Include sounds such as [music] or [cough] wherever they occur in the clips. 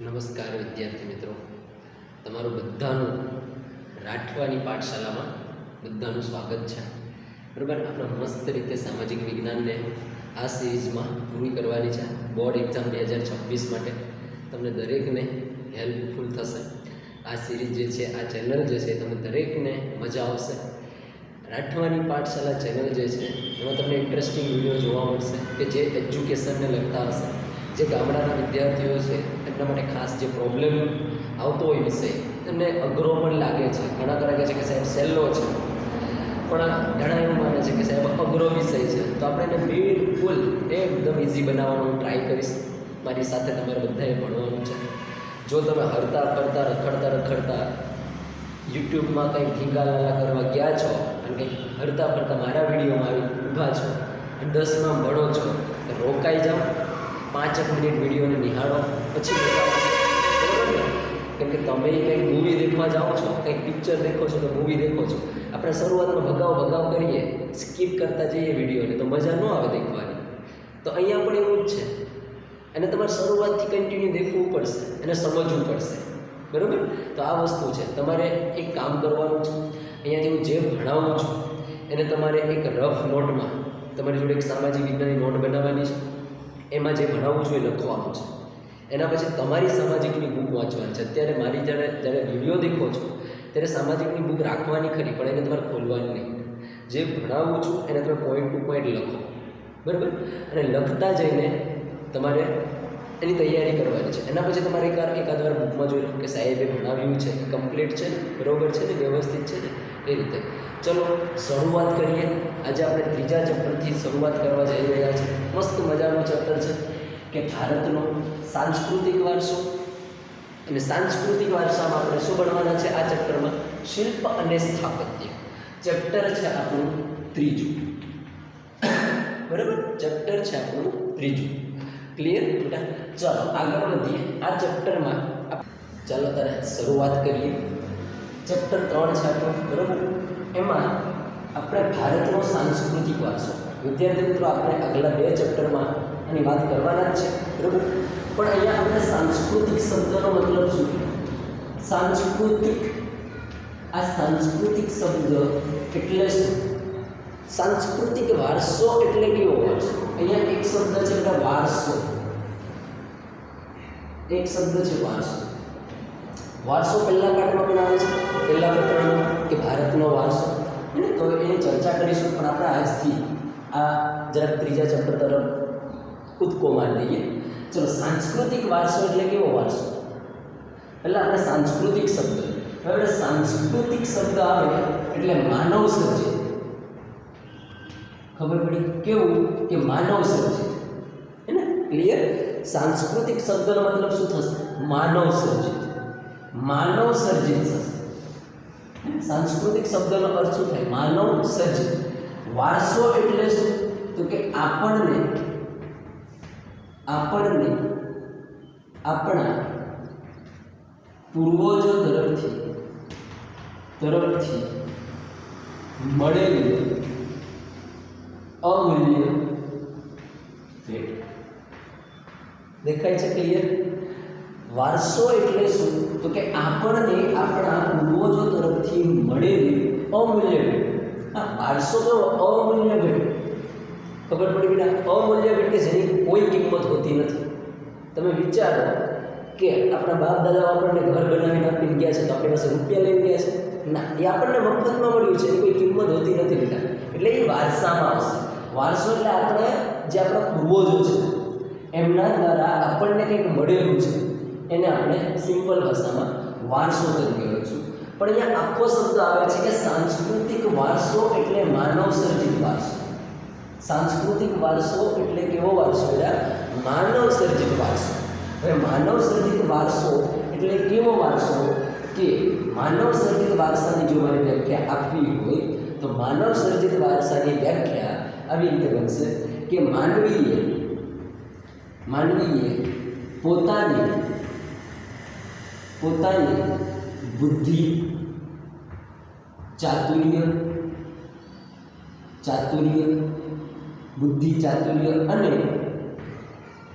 નમસ્કાર વિદ્યાર્થી મિત્રો. તમારું બધાનું રાઠવાની પાઠશાલામાં બધાનું સ્વાગત છે. બરાબર? આપણે મસ્ત રીતે સામાજિક વિજ્ઞાનને આ સિરીઝમાં પૂરી કરવાની છે. બોર્ડ એક્ઝામ બે હજાર છવ્વીસ માટે. તમને દરેકને હેલ્પફુલ થશે. આ સિરીઝ જે છે, આ ચેનલ જે છે તમને દરેકને મજા આવશે. રાઠવાની પાઠશાલા ચેનલ જે છે, એમાં તમને ઇન્ટરેસ્ટિંગ વીડિયો જોવા મળશે કે જે એજ્યુકેશનને લગતા હશે. જે ગામડાના વિદ્યાર્થીઓ છે એમના માટે ખાસ જે પ્રોબ્લેમ આવતો હોય વિષય એમને અઘરો પણ લાગે છે. ઘણા ઘણા કહે છે કે સાહેબ સહેલો છે. પણ ઘણા એવું માને છે કે સાહેબ અઘરો વિષય છે. તો આપણે એને બિલકુલ એકદમ ઇઝી બનાવવાનો ટ્રાય કરીશ. મારી સાથે તમારે બધાએ ભણવાનું છે. જો તમે હરતા, ફરતા, રખડતા રખડતા યુટ્યુબમાં કંઈક ઢીંગાલાલા કરવા ગયા છો અને કંઈક હરતા, ફરતા મારા વિડીયોમાં આવી ઊભા છો દસમાં ભણો છો રોકાઈ જાઓ. પાંચ એક મિનિટ વિડીયોને નિહાળો. પછી કેમ કે તમે કંઈક મૂવી દેખવા જાઓ છો, કંઈક પિક્ચર દેખો છો તો મૂવી દેખો છો. આપણે શરૂઆતમાં ભગાવ ભગાવ કરીએ સ્કીપ કરતા જઈએ વિડીયોને, તો મજા ન આવે દેખવાની. તો અહીંયા પણ એવું જ છે. અને તમારે શરૂઆતથી કન્ટિન્યુ દેખવું પડશે અને સમજવું પડશે. બરાબર? તો આ વસ્તુ છે. તમારે એક કામ કરવાનું છે. અહીંયાથી હું જે ભણાવું છું, એને તમારે એક રફ નોટમાં તમારી જોડે એક સામાજિક વિજ્ઞાનની નોટ બનાવવાની છે. એમાં જે ભણાવવું જોઈએ લખવાનું છે. એના પછી તમારી સામાજિકની બુક વાંચવાની છે. અત્યારે મારી જ્યારે જ્યારે વીડિયો દેખો છો, ત્યારે સામાજિકની બુક રાખવાની ખરી, પણ એને તમારે ખોલવાની નહીં. જે ભણાવું છું, એને તમે પોઈન્ટ ટુ પોઈન્ટ લખો. બરાબર? અને લખતા જઈને તમારે એની તૈયારી કરવાની છે. એના પછી તમારે એકાદ એકાદ વાર બુકમાં જોઈ લો કે સાહેબે ભણાવ્યું છે કમ્પ્લીટ છે બરોબર છે ને? વ્યવસ્થિત છે ને? એ રીતે. ચલો, શરૂઆત કરીએ. આજે આપણે ત્રીજા ચેપ્ટરથી શરૂઆત કરવા જઈ રહ્યા છીએ. મસ્ત મજાનું ચેપ્ટર છે કે ભારતનો સાંસ્કૃતિક વારસો અને સાંસ્કૃતિક વારસામાં આપણે શું ભણવાના છે આ ચેપ્ટરમાં? શિલ્પ અને સ્થાપત્ય. ચેપ્ટર છે આપણું ત્રીજું. બરાબર? ચેપ્ટર છે આપણું ત્રીજું. ક્લિયર બેટા? ચાલો, આગળ વધીએ. આ ચેપ્ટરમાં ચાલો, તારે શરૂઆત કરીએ. ચેપ્ટર ત્રણ છે, આપણું બરાબર એમાં આપણે ભારતનો સાંસ્કૃતિક વારસો. વિદ્યાર્થી મિત્રો, આપણે આગલા બે ચેપ્ટરમાં આની વાત કરવાના જ છે, બરાબર? પણ અહીંયા આપણે સાંસ્કૃતિક શબ્દનો મતલબ શું સાંસ્કૃતિક, આ સાંસ્કૃતિક શબ્દ એટલે સાંસ્કૃતિક વારસો એટલે કેવો વારસો અહીંયા એક શબ્દ છે, એટલે વારસો. એક શબ્દ છે વારસો. વારસો પહેલા પાઠમાં પણ આવે છે, પહેલા પ્રકરણમાં કે ભારતનો વારસો. ને તો એની ચર્ચા કરીશું, પણ આપણે આજથી આ જરાક ત્રીજા ચેપ્ટર તરફ કૂદકો મારી દઈએ. ચલો, સાંસ્કૃતિક વારસો એટલે કેવો વારસો? પહેલાં આપણે સાંસ્કૃતિક શબ્દ. હવે સાંસ્કૃતિક શબ્દ આવે એટલે માનવ સર્જિત. ખબર પડી? કેવું? કે માનવ સર્જિત. હે ને? ક્લિયર સાંસ્કૃતિક શબ્દનો મતલબ શું થશે? માનવ સર્જિત. માનવ સર્જિત થશે સાંસ્કૃતિક શબ્દનો અર્થ શું થાય? માનવ સર્જિત વારસો એટલે શું? તો કે આપણને આપણને, આપણા પૂર્વજો તરફથી તરફથી મળેલી અમૂલ્ય દેખાય છે ક્લિયર વારસો એટલે શું? તો કે આપણને આપણા પૂર્વજો તરફથી મળેલી અમૂલ્ય ભેટ. વારસો તો અમૂલ્ય ભેટ. ખબર પડી બેટા અમૂલ્ય ભેટ કે જેની કોઈ કિંમત હોતી નથી. તમે વિચારો કે આપણા બાપ દાદાઓ આપણને ઘર બનાવીને આપીને ગયા છે તો આપણી પાસે રૂપિયા લઈને ગયા છે. ના, એ આપણને મફતમાં મળ્યું છે. એની કોઈ કિંમત હોતી નથી બેટા. એટલે એ વારસામાં આવશે. વારસો એટલે આપણે જે આપણા પૂર્વજો છે, એમના દ્વારા આપણને કંઈક મળેલું છે. એને આપણે સિમ્પલ ભાષામાં વારસો તરીકે લઈશું પણ અહીંયા આખો શબ્દ આવે છે કે સાંસ્કૃતિક વારસો એટલે માનવ સર્જિત વારસો. સાંસ્કૃતિક વારસો એટલે કેવો વારસો એટલે માનવ સર્જિત વારસો. હવે માનવ સર્જિત વારસો એટલે કેવો વારસો? કે માનવ સર્જિત વારસાની જો મારે વ્યાખ્યા આપવી હોય, તો માનવ સર્જિત વારસાની વ્યાખ્યા આવી રીતે બનશે કે માનવીએ માનવીએ પોતાની પોતાની બુદ્ધિ ચાતુર્ય ચાતુર્ય બુદ્ધિ ચાતુર્ય અને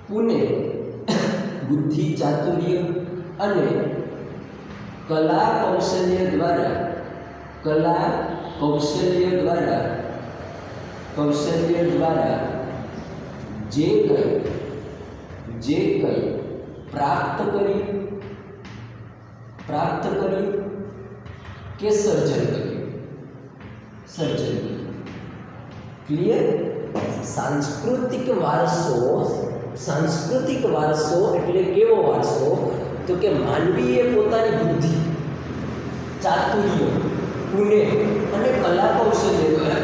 પુને બુદ્ધિ ચાતુર્ય અને કલા કૌશલ્ય દ્વારા કલા કૌશલ્ય દ્વારા કૌશલ્ય દ્વારા જે કંઈ જે કંઈ પ્રાપ્ત કર્યું પ્રાપ્ત કર્યું કે સર્જન કર્યું સર્જન કર્યું ક્લિયર સાંસ્કૃતિક વારસો સાંસ્કૃતિક વારસો એટલે કેવો વારસો તો કે માનવીએ પોતાની બુદ્ધિ ચાતુર્ય પુણે અને કલા કૌશલ્ય દ્વારા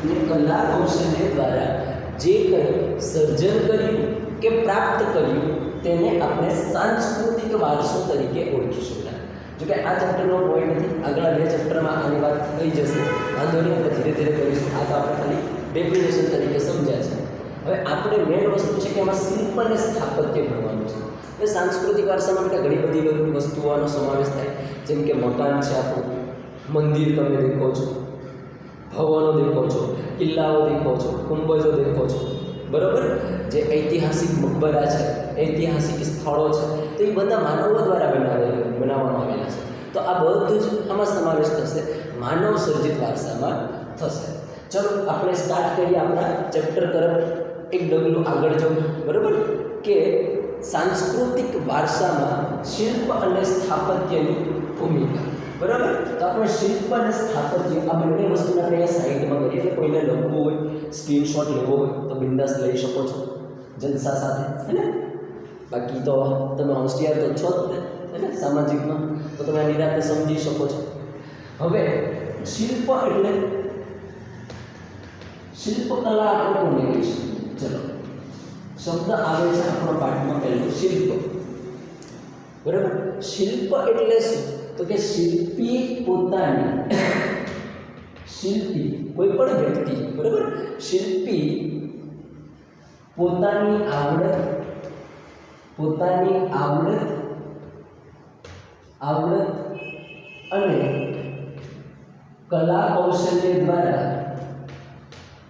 અને કલા કૌશલ્ય દ્વારા જે કંઈ સર્જન કર્યું કે પ્રાપ્ત કર્યું તેને આપણે સાંસ્કૃતિક વારસો તરીકે ઓળખી શકાય. જો કે આ ચેપ્ટરનો પોઈન્ટ નથી આગલા બે ચેપ્ટરમાં આની વાત થઈ જશે. વાંધો નહીં, આપણે ધીરે ધીરે કરીશું. આ તો આપણે ખાલી ડેફિનેશન તરીકે સમજ્યા છે. હવે આપણે મેઇન વસ્તુ છે કે એમાં શિલ્પ અને સ્થાપત્ય ભણવાનું છે. એટલે સાંસ્કૃતિક વારસામાં માટે ઘણી બધી વસ્તુઓનો સમાવેશ થાય. જેમ કે મકાન છે આપણું, મંદિર તમે દેખો છો, ભવનો દેખો છો, કિલ્લાઓ દેખો છો કુંભજો દેખો છો. બરોબર? જે ઐતિહાસિક મકબરા છે, ઐતિહાસિક સ્થળો છે, તો એ બધા માનવો દ્વારા બનાવેલા બનાવવામાં આવેલા છે. તો આ બધું જ આમાં સમાવેશ થશે. માનવ સર્જિત વારસામાં થશે. ચલો, આપણે સ્ટાર્ટ કરીએ આપણા ચેપ્ટર તરફ. એક ડગલું આગળ જવું. બરોબર? કે સાંસ્કૃતિક વારસામાં શિલ્પ અને સ્થાપત્યની ભૂમિકા. બરાબર તો આપણે શિલ્પ અને સ્થાપત્ય આ બંને વસ્તુને આપણે અહીંયા સાઈડમાં કરીએ એટલે કોઈને લખવું હોય સ્ક્રીનશોટ લેવો હોય તો બિંદાસ લઈ શકો છો જલસા સાથે હે ને બાકી તો તમે હોશિયાર તો છો જ તે હે ને સામાજિકમાં તો તમે આ નિરાતે સમજી શકો છો હવે શિલ્પ એટલે શિલ્પકલા આપણે કોને કહીશું ચલો શબ્દ આવે છે આપણો પાઠમાં પહેલું શિલ્પ બરાબર શિલ્પ એટલે શું તો કે શિલ્પી પોતાની શિલ્પી કોઈ પણ વ્યક્તિ બરાબર શિલ્પી પોતાની આવડત પોતાની આવડત આવડત અને કલા કૌશલ્ય દ્વારા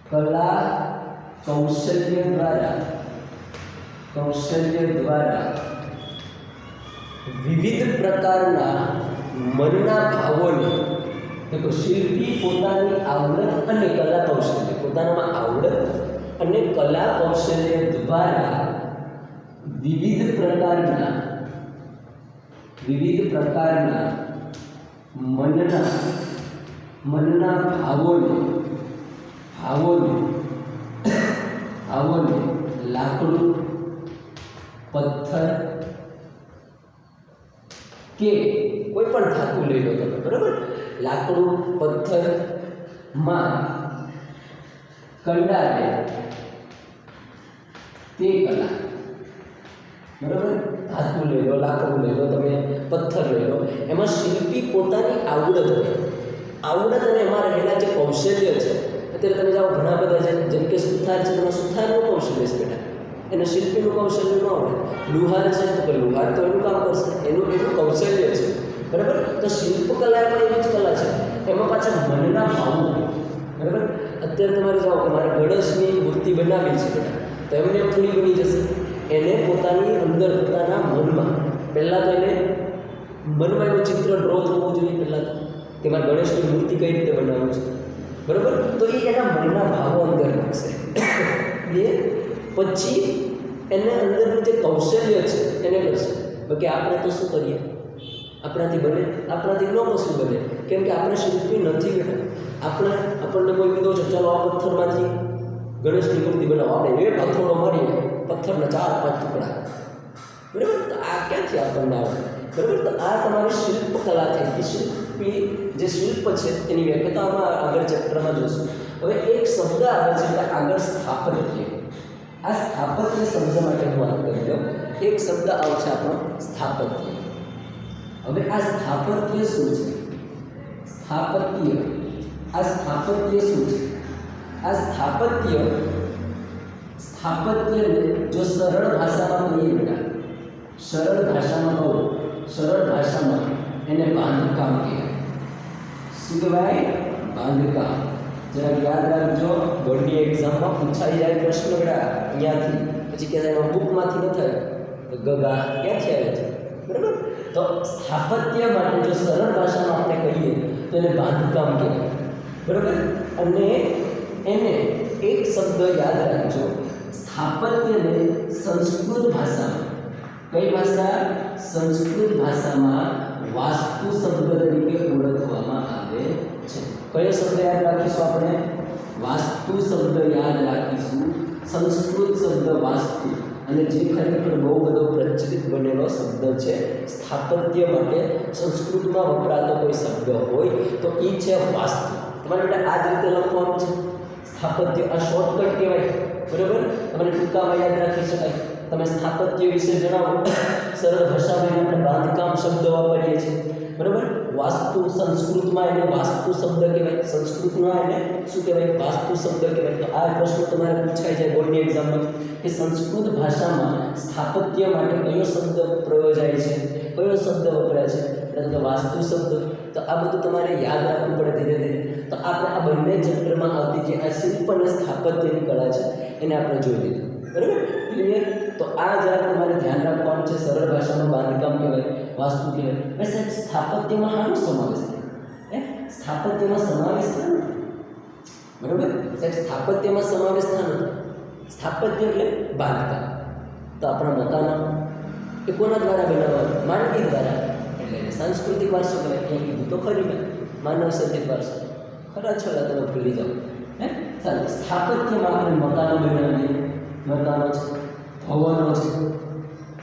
કલા કૌશલ્ય દ્વારા કૌશલ્ય દ્વારા વિવિધ પ્રકારના મનના ભાવોને દેખો શિલ્પી પોતાની આવડત અને કલા કૌશલ્ય, પોતાનામાં આવડત અને કલા કૌશલ્ય દ્વારા વિવિધ પ્રકારના વિવિધ પ્રકારના મનના મનના ભાવોને ભાવોને ભાવોને લાકડું, પથ્થર કે કોઈ પણ ધાતુ લઈ લો તમે, બરાબર? લાકડું પથ્થરમાં કંડારે, તે કલા. બરાબર? ધાતુ લઈ લો, લાકડું લઈ લો, તમે પથ્થર લઈ લો. એમાં શિલ્પી પોતાની આવડત હોય. આવડત અને એમાં રહેલા જે કૌશલ્ય છે, અત્યારે તમે જાઓ ઘણા બધા છે જેમ કે સુથાર છે, તેમાં સુથારનું કૌશલ્ય છે બેટા. એને શિલ્પીનું કૌશલ્ય ન આવડે લુહાર છે તો લુહાર તો એનું કામ કરશે. એનું એનું કૌશલ્ય છે. બરાબર? તો શિલ્પકલા પણ એવી જ કલા છે. એમાં પાછા મનના ભાવો બરાબર? અત્યારે તમારે જાઓ કે મારે ગણેશની મૂર્તિ બનાવી છે બેટા તો એમને એમ થોડી બની જશે. એને પોતાની અંદર પોતાના મનમાં. પહેલાં તો એને મનમાં એનું ચિત્ર ડ્રો થવું જોઈએ પહેલાં તો. કે મારે ગણેશની મૂર્તિ કઈ રીતે બનાવવું છે. બરાબર? તો એ એના મનના ભાવો અંદર નાખશે [coughs] એ પછી એને અંદરનું જે કૌશલ્ય છે, એને કરશે બાકી આપણે તો શું કરીએ? આપણાથી બને, આપણાથી ન કશું બને. કેમ કે આપણે શિલ્પી નથી બેઠા આપણે, આપણને કોઈ કીધો છે, ચાલો આ પથ્થરમાંથી ગણેશની મૂર્તિ બનાવો. આપણે એ પથ્થરો મારીએ પથ્થરના ચાર, પાંચ ટુકડા. બરાબર? તો આ ક્યાંથી આપણને આવે? બરાબર? તો આ તમારી શિલ્પકલા થઈ ગઈ. શિલ્પી જે શિલ્પ છે, એની વ્યાખ્યા તો આમાં આગળ ચેપ્ટરમાં જોશું. હવે એક શબ્દ આવે છે, એટલે આગળ સ્થાપત્ય આ સ્થાપત્ય શબ્દ માટે હું વાત કરી દઉં એક શબ્દ આવશે આપણો, સ્થાપત્ય. હવે આ સ્થાપત્ય શું છે? સ્થાપત્ય. આ સ્થાપત્ય શું છે? આ સ્થાપત્ય, સ્થાપત્યને જો સરળ ભાષામાં કહીએ બેટા, સરળ ભાષામાં કહું, સરળ ભાષામાં એને બાંધકામ કહેવાય. શું કહેવાય? બાંધકામ. જરા યાદ રાખજો, બોર્ડની એક્ઝામમાં પૂછાઈ જાય પ્રશ્ન બેટા અહીંયાથી. પછી કે એમાં બુકમાંથી ન થાય. તો ગગા ક્યાંથી આવે છે બરાબર? તો સ્થાપત્ય માટે જો સરળ ભાષામાં આપણે કહીએ, તો એને બાંધકામ કહેવાય. બરાબર? અને એને એક શબ્દ યાદ રાખજો. સ્થાપત્યને સંસ્કૃત ભાષામાં. કઈ ભાષા? સંસ્કૃત ભાષામાં વાસ્તુ શબ્દ તરીકે ઓળખવામાં આવે છે. કયો શબ્દ યાદ રાખીશું આપણે? વાસ્તુ શબ્દ યાદ રાખીશું. સંસ્કૃત શબ્દ વાસ્તુ. અને જે ખરેખર બહુ બધો પ્રચલિત બનેલો શબ્દ છે, સ્થાપત્ય માટે સંસ્કૃતમાં વપરાતો કોઈ શબ્દ હોય તો એ છે વાસ્તુ. તમારે બેટા આ જ રીતે લખવાનું છે. સ્થાપત્ય, આ શોર્ટકટ કહેવાય. બરાબર? તમારે ટૂંકામાં યાદ રાખી શકાય. તમે સ્થાપત્ય વિશે જણાવો. સરળ ભાષામાં આપણે બાંધકામ શબ્દ વાપરીએ છીએ. બરાબર? વાસ્તુ સંસ્કૃતમાં એને વાસ્તુ શબ્દ કહેવાય. સંસ્કૃતમાં એને શું કહેવાય? વાસ્તુ શબ્દ કહેવાય. તો આ પ્રશ્ન તમારે પૂછાય જાય બોર્ડની એક્ઝામમાં કે સંસ્કૃત ભાષામાં સ્થાપત્ય માટે કયો શબ્દ પ્રયોજાય છે? કયો શબ્દ વપરાય છે? એટલે વાસ્તુ શબ્દ. તો આ બધું તમારે યાદ રાખવું પડે ધીરે ધીરે. તો આપણે આ બંને ચેપ્ટરમાં આવતી જે આ શિલ્પ અને સ્થાપત્યની કળા છે, એને આપણે જોઈ લીધું. બરાબર? ક્લિયર તો આ જરા તમારે ધ્યાન રાખવાનું છે. સરળ ભાષામાં બાંધકામ કહેવાય. વાસ્તુ કહેવાય હવે સાહેબ, સ્થાપત્યમાં શાનો સમાવેશ થાય. હે? સ્થાપત્યમાં સમાવેશ થાય ને? બરાબર? સાહેબ, સ્થાપત્યમાં સમાવેશ થાય સ્થાપત્ય એટલે બાંધકામ. તો આપણા મકાનો એ કોના દ્વારા બનાવવા માનવી દ્વારા. એટલે સાંસ્કૃતિક વારસો કહેવાય. ક્યાં કીધું તો ખરી મેં. માનવ સર્જિત વારસો. ખરા છોડા તમે ભૂલી જાઓ. હે? ચાલો સ્થાપત્યમાં આપણે મકાનો બનાવીએ મકાનો છે ભવનો છે.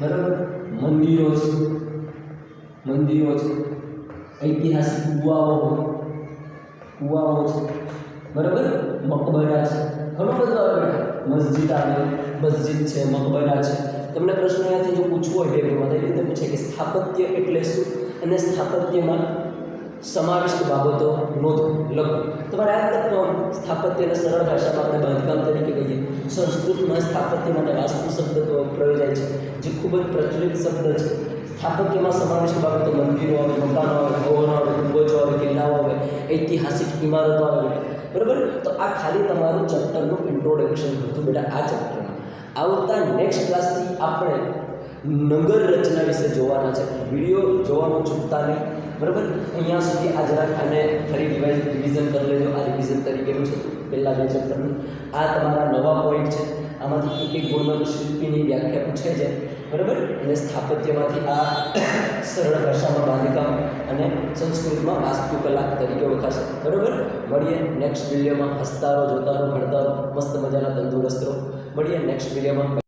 બરાબર? મંદિરો છે. મંદિરો છે, ઐતિહાસિક કુવાઓ કુવાઓ છે, બરાબર? મકબરા છે. ઘણું બધું આવે મસ્જિદ આવે, મસ્જિદ છે, મકબરા છે. તમને પ્રશ્ન અહીંયાથી જો પૂછવો હોય પેપરમાં તો એ રીતે પૂછે કે સ્થાપત્ય એટલે શું? અને સ્થાપત્યમાં સમાવિષ્ટ બાબતો નોંધો, લખો. તમારે આ લખવાનું સ્થાપત્યને સરળ ભાષામાં આપણે બાંધકામ તરીકે કહીએ. સંસ્કૃતમાં સ્થાપત્ય માટે વાસ્તુ શબ્દ પ્રયોજાય છે, જે ખૂબ જ પ્રચલિત શબ્દ છે. સ્થાપત્યમાં સમાવેશ બાબતો મંદિરો આવે, મકાનો આવે, ભવનો આવે ગુંબજો આવે, કિલ્લાઓ આવે, ઐતિહાસિક ઇમારતો આવે. બરાબર? તો આ ખાલી તમારું ચેપ્ટરનું ઇન્ટ્રોડક્શન હતું બેટા, આ ચેપ્ટરમાં. આવતા નેક્સ્ટ ક્લાસથી આપણે નગર રચના વિશે જોવાના છે. વીડિયો જોવાનું ચૂકતા નહીં. બરાબર? અહીંયા સુધી આ જરાક અને ફરી રિવાઇઝ રિવિઝન કરી લેજો. આ રિવિઝન તરીકેનું છે પહેલાં બે ચેપ્ટરનું. આ તમારા નવા પોઈન્ટ છે. આમાંથી એક એક શિલ્પીની વ્યાખ્યા પૂછાઈ છે. બરાબર? અને સ્થાપત્યમાંથી આ [coughs] સરળ ભાષામાં બાંધકામ અને સંસ્કૃતમાં વાસ્તુકલા તરીકે ઓળખાશે. બરાબર? મળીએ નેક્સ્ટ વિડીયોમાં હસતારો, જોતારો જોતા રહો ભણતા રહો મસ્ત મજાના તંદુરસ્તો. મળીએ નેક્સ્ટ વિડીયોમાં